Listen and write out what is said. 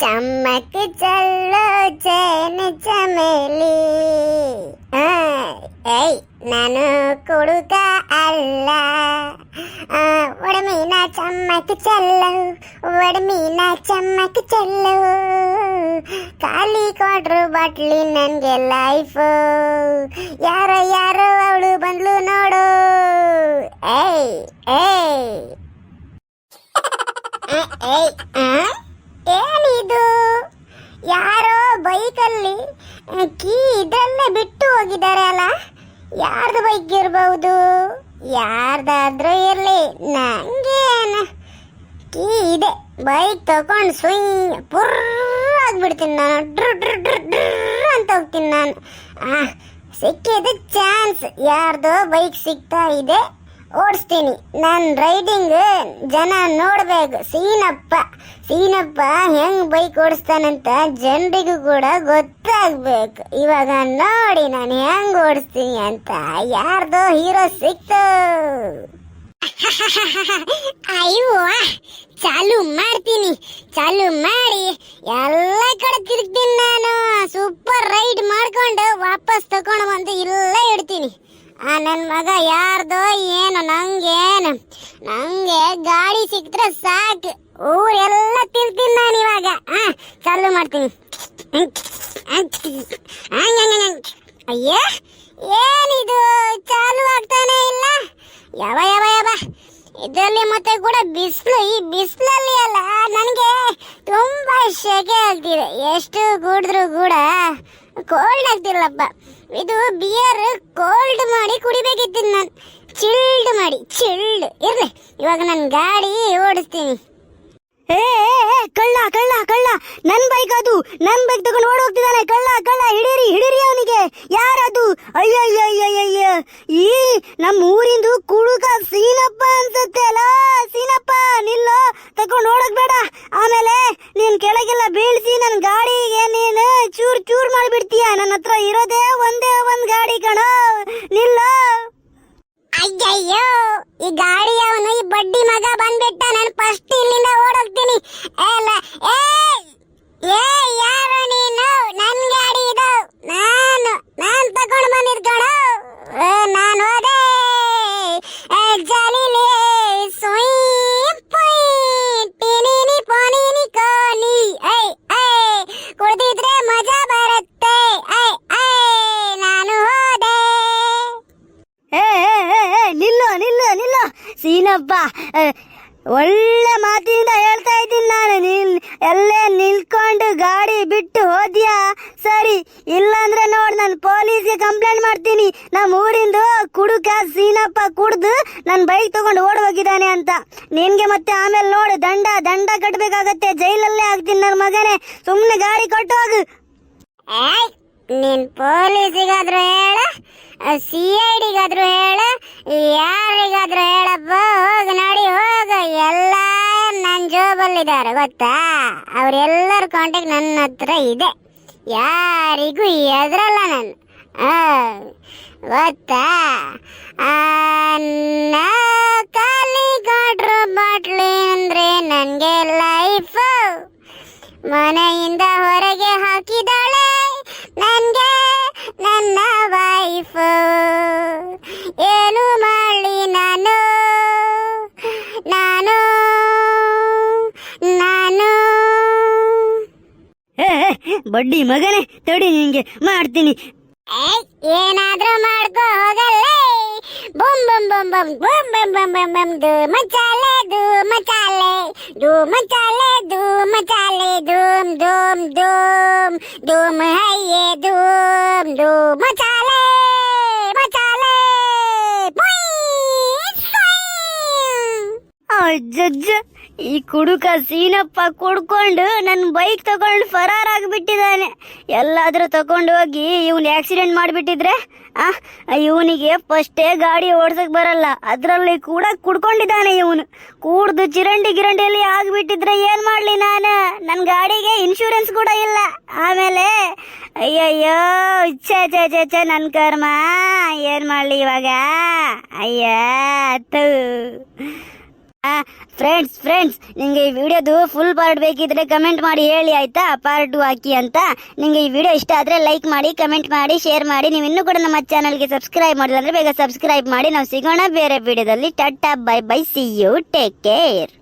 चमक चलो चैन चमेली ஏய் நானு கொடுக்க அல்ல உடமீனா சம்மக்கு செல்லு உடமீனா ಚಮ್ಮಕ್ ಚೆಲ್ಲು ಖಾಲಿ ಕೊಟ್ರು ಬಾಟ್ಲಿ ನನಗೆ ಲೈಫ್ ಯಾರೋ ಯಾರೋ ಅವಳು ಬಂದ್ಲು ನೋಡು ಏಯ್ ಏಯ್ ಏಯ್ ಏನಿದು? ಯಾರೋ ಬೈಕಲ್ಲಿ ಕೀ ಇದರಲ್ಲೇ ಬಿಟ್ಟು ಹೋಗಿದ್ದಾರೆ ಅಲ್ಲ? ಯಾರ್ದು ಬೈಕ್ ಇರಬಹುದು ಯಾರ್ದಾದ್ರೂ ಇರಲಿ, ನಂಗೇನು? ಕೀ ಇದೆ, ಬೈಕ್ ತಗೊಂಡು ಸ್ವಿಂಗ್ ಪುರ್ ಆಗ್ಬಿಡ್ತೀನಿ ನಾನು. ಡ್ರು ಡ್ರು ಡ್ರು, ಡ್ರ ಅಂತ ಹೋಗ್ತೀನಿ ನಾನು. ಸಿಕ್ಕಿದ ಚಾನ್ಸ್. ಯಾರ್ದೋ ಬೈಕ್ ಸಿಗ್ತಾ ಇದೆ. ಓಡಿಸ್ತೀನಿ. ನನ್ನ ರೈಡಿಂಗ್ ಜನ ನೋಡ್ಬೇಕು. ಸೀನಪ್ಪ ಸೀನಪ್ಪ ಹೆಂಗ್ ಬೈಕ್ ಓಡಿಸ್ತಾನಂತ ಜನರಿಗೂ ಕೂಡ ಗೊತ್ತಾಗ್ಬೇಕು. ಇವಾಗ ನೋಡಿ ನಾನು ಹೆಂಗ್ ಓಡಿಸ್ತೀನಿ ಅಂತ. ಯಾರ್ದೋ ಹೀರೋ ಸಿಕ್ತು. ಅಯ್ಯೋ, ಚಾಲು ಮಾಡ್ತೀನಿ. ಚಾಲು ಮಾಡಿ. ಎಲ್ಲ ಕಡೆ ತಿರುಗ್ತೀನಿ ನಾನು. ಸೂಪರ್ ರೈಡ್ ಮಾಡ್ಕೊಂಡು ವಾಪಸ್ ತಗೊಂಡು ಬಂದು ಇಲ್ಲೇ ಇಡ್ತೀನಿ ಆ ನನ್ನ ಮಗ ಯಾರ್ದೋ ಏನು, ನಂಗೇನು, ನಂಗೆ ಗಾಡಿ ಸಿಕ್ಕಿದ್ರೆ ಸಾಕು. ಊರೆಲ್ಲ ತಿರ್ತೀನಿ ನಾನು ಇವಾಗ. ಆ, ಚಾಲು ಮಾಡ್ತೀನಿ. ಅಯ್ಯ, ಏನಿದು? ಚಾಲು ಆಗ್ತಾನೆ ಇಲ್ಲ. ಯಾವ ಯಾವ ಯಾವ? ಇದರಲ್ಲಿ ಮತ್ತೆ ಕೂಡ ಬಿಸಿಲು, ಈ ಬಿಸಿಲಲ್ಲಿ ಅಲ್ಲ ನನಗೆ ತುಂಬ ಶೆಕೆ ಆಗ್ತಿದೆ. ಎಷ್ಟು ಕುಡಿದ್ರು ಕೂಡ ಕೋಲ್ಡ್ ಆಗ್ತಿಲ್ಲಪ್ಪ ಇದು ಬಿಯರ್ ಕೋಲ್ಡ್ ಮಾಡಿ ಕುಡಿಬೇಕಿತ್ತು ನಾನು. ಚಿಲ್ಡ್ ಮಾಡಿ ಚಿಲ್ಡ್ ಇರ್ಲಿ ಇವಾಗ ನಾನು ಗಾಡಿ ಓಡಿಸ್ತೀನಿ. ಏ, ಕಳ್ಳ ಕಳ್ಳ ಕಳ್ಳ. ನನ್ ಬೈಕ್ ಅದು ನನ್ ಬೈಕ್ ತಗೊಂಡು ಓಡ್ ಹೋಗ್ತಿದ್ದಾನೆ ಕಳ್ಳ ಕಳ್ಳ ಹಿಡೀರಿ ಹಿಡೀರಿ ಅವನಿಗೆ. ಯಾರದು? ಅಯ್ಯಯ್ಯಯ್ಯಯ್ಯ ಈ ನಮ್ಮ ಊರಿಂದು ಕುಡುಕ ಸೀನಪ್ಪ ಅನ್ಸುತ್ತೆ ಅಲ್ಲ? ಸೀನಪ್ಪ ನಿಲ್ಲೋ. ತಗೊಂಡು ಓಡಕ್ ಬೇಡ ಆಮೇಲೆ ನೀನ್ ಕೆಳಗೆಲ್ಲ ಬೀಳ್ಸಿ ನನ್ ಗಾಡಿಗೆ ನೀನು ಚೂರ್ ಚೂರ್ ಮಾಡಿಬಿಡ್ತೀಯ? ನನ್ನ ಹತ್ರ ಇರೋದೇ ಒಂದೇ ಒಂದ್ ಗಾಡಿ ಕಣೋ. ನಿಲ್ಲೋ. ಅಯ್ಯಯ್ಯೋ, ಈ ಗಾಡಿ ಅವನು ಈ ಬಡ್ಡಿ ಮಗ ಬಂದ್ಬಿಟ್ಟ. ನಾನು ಫಸ್ಟ್ ಇಲ್ಲಿಂದ ಓಡೋಗ್ತೀನಿ. ಏಲ್ಲ ಏ ಯಾರು ನೀನು? ನನ್ ಗಾಡಿ ಇದು. ನಾನು, ನಾನ್ ತಗೊಂಡು ನಾನು ಒಳ್ಳೆ ಮಾತಿನಿಂದ ಹೇಳ್ತಾ ಇದ್ದೀನಿ ನಾನು. ನಿಲ್ ಎಲ್ಲೇ ನಿಲ್ಕೊಂಡು ಗಾಡಿ ಬಿಟ್ಟು ಹೋದ್ಯಾ? ಸರಿ, ಇಲ್ಲಾಂದ್ರೆ ನೋಡಿ, ನಾನು ಪೊಲೀಸ್ಗೆ ಕಂಪ್ಲೇಂಟ್ ಮಾಡ್ತೀನಿ. ನಮ್ಮ ಊರಿಂದು ಕುಡುಕ ಸೀನಪ್ಪ ಕುಡ್ದು ನನ್ನ ಬೈಕ್ ತಗೊಂಡು ಓಡ್ ಹೋಗಿದ್ದಾನೆ ಅಂತ. ನಿನ್ಗೆ ಮತ್ತೆ ಆಮೇಲೆ ನೋಡು, ದಂಡ ದಂಡ ಕಟ್ಬೇಕಾಗತ್ತೆ. ಜೈಲಲ್ಲೇ ಆಗ್ತೀನಿ ನನ್ನ ಮಗನೇ. ಸುಮ್ಮನೆ ಗಾಡಿ ಕೊಟ್ಟು ಹೋಗು. ನೀನ್ ಪೊಲೀಸಿಗಾದ್ರೂ ಹೇಳ ಸಿ ಐ ಡಿಗಾದ್ರೂ ಹೇಳ, ಯಾರಿಗಾದ್ರೂ ಹೇಳಪ್ಪ, ಹೋಗ ನೋಡಿ. ಜೋಬಲ್ಲಿದ್ದಾರೆ ಗೊತ್ತಾ? ಅವರೆಲ್ಲರ ಕಾಂಟ್ಯಾಕ್ಟ್ ನನ್ನ ಹತ್ರ ಇದೆ. ಯಾರಿಗೂ ಎದ್ರಲ್ಲ ನಾನು. ಗೊತ್ತಾ? ಖಾಲಿ ಕಾಟ್ರು ಬಾಟ್ಲಿ ಅಂದ್ರೆ ನನಗೆ ಲೈಫ್ ಮನೆಯಿಂದ ಹೊರಗೆ ಹಾಕಿದಾಳೆ, ನನಗೆ ನನ್ನ ವೈಫ್ ಬಡ್ಡಿ ಮಗನೇ, ತಡಿ ನಿಂಗೆ, ಮಾಡ್ತೀನಿ. ಏನಾದ್ರೂ ಮಾಡ್ಕೋ, ಹೋಗಲ್ಲೇ. ಬುಮ್ ಬುಮ್ ಬುಮ್ ಬುಮ್ ಬುಮ್ ಬುಮ್ ದು ಮಚಾಲೆ ದು ಮಚಾಲೆ ದು ಮಚಾಲೆ ದು ಮಚಾಲೆ ಅಜ್ಜಜ್ಜ, ಈ ಕುಡುಕ ಸೀನಪ್ಪ ಕುಡ್ಕೊಂಡು ನನ್ನ ಬೈಕ್ ತಗೊಂಡು ಫರಾರ್ ಆಗಿಬಿಟ್ಟಿದ್ದಾನೆ. ಎಲ್ಲಾದ್ರೂ ತಗೊಂಡು ಹೋಗಿ ಇವನ್ ಆಕ್ಸಿಡೆಂಟ್ ಮಾಡಿಬಿಟ್ಟಿದ್ರೆ, ಆ, ಇವನಿಗೆ ಫಸ್ಟೇ ಗಾಡಿ ಓಡ್ಸಕ್ ಬರಲ್ಲ. ಅದರಲ್ಲಿ ಕೂಡ ಕುಡ್ಕೊಂಡಿದ್ದಾನೆ ಇವನು. ಕೂಡ್ದು ಚಿರಂಡಿ ಗಿರಂಡಿಯಲ್ಲಿ ಆಗಿಬಿಟ್ಟಿದ್ರೆ ಏನು ಮಾಡ್ಲಿ ನಾನು? ನನ್ನ ಗಾಡಿಗೆ ಇನ್ಶೂರೆನ್ಸ್ ಕೂಡ ಇಲ್ಲ. ಆಮೇಲೆ, ಅಯ್ಯಯ್ಯೋ, ಛೇ ಛೇ ಛೇ ನನ್ನ ಕರ್ಮ. ಏನು ಮಾಡ್ಲಿ ಇವಾಗ? ಅಯ್ಯ ಫ್ರೆಂಡ್ಸ್ ಫ್ರೆಂಡ್ಸ್ ನಿಮಗೆ ಈ ವಿಡಿಯೋದು ಫುಲ್ ಪಾರ್ಟ್ ಬೇಕಿದ್ರೆ ಕಮೆಂಟ್ ಮಾಡಿ ಹೇಳಿ, ಆಯ್ತಾ? ಪಾರ್ಟ್ ಟು ಹಾಕಿ ಅಂತ. ನಿಮಗೆ ಈ ವಿಡಿಯೋ ಇಷ್ಟ ಆದರೆ ಲೈಕ್ ಮಾಡಿ ಕಮೆಂಟ್ ಮಾಡಿ ಶೇರ್ ಮಾಡಿ. ನೀವು ಇನ್ನೂ ಕೂಡ ನಮ್ಮ ಚಾನಲ್ಗೆ ಸಬ್ಸ್ಕ್ರೈಬ್ ಮಾಡಿಲ್ಲ ಅಂದ್ರೆ ಬೇಗ ಸಬ್ಸ್ಕ್ರೈಬ್ ಮಾಡಿ. ನಾವು ಸಿಗೋಣ ಬೇರೆ ವಿಡಿಯೋದಲ್ಲಿ. Tata bye bye see you take care